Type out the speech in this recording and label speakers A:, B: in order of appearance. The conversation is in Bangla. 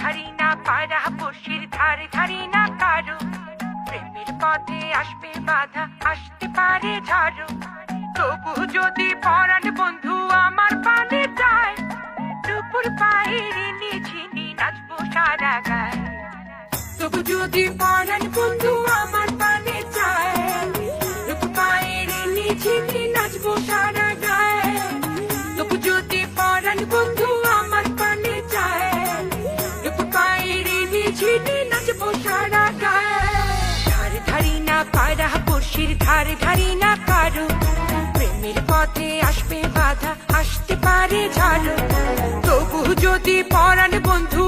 A: ধারি না বসির ধারে ধারি না প্রেমের পথে আসবে বাধা, আসতে পারে তবু যদি পরাণ বন্ধু আমার পানে যায় দুপুর বাইরে নিঝিনি নাচবো সারা গায়। তবু যদি পরাণ বন্ধু আমার পানে যায় দুপুর বাইরে নিঝিনি নাচবো সারা নিঝিনি নাচবো সারা গায়ে। ধার ধারি না পায়রা পড়শির ধার ধারি না কারও। প্রেমের পথে আসবে বাধা, আসতে পারে ঝাড়ো। তবু যদি পরাণ বন্ধু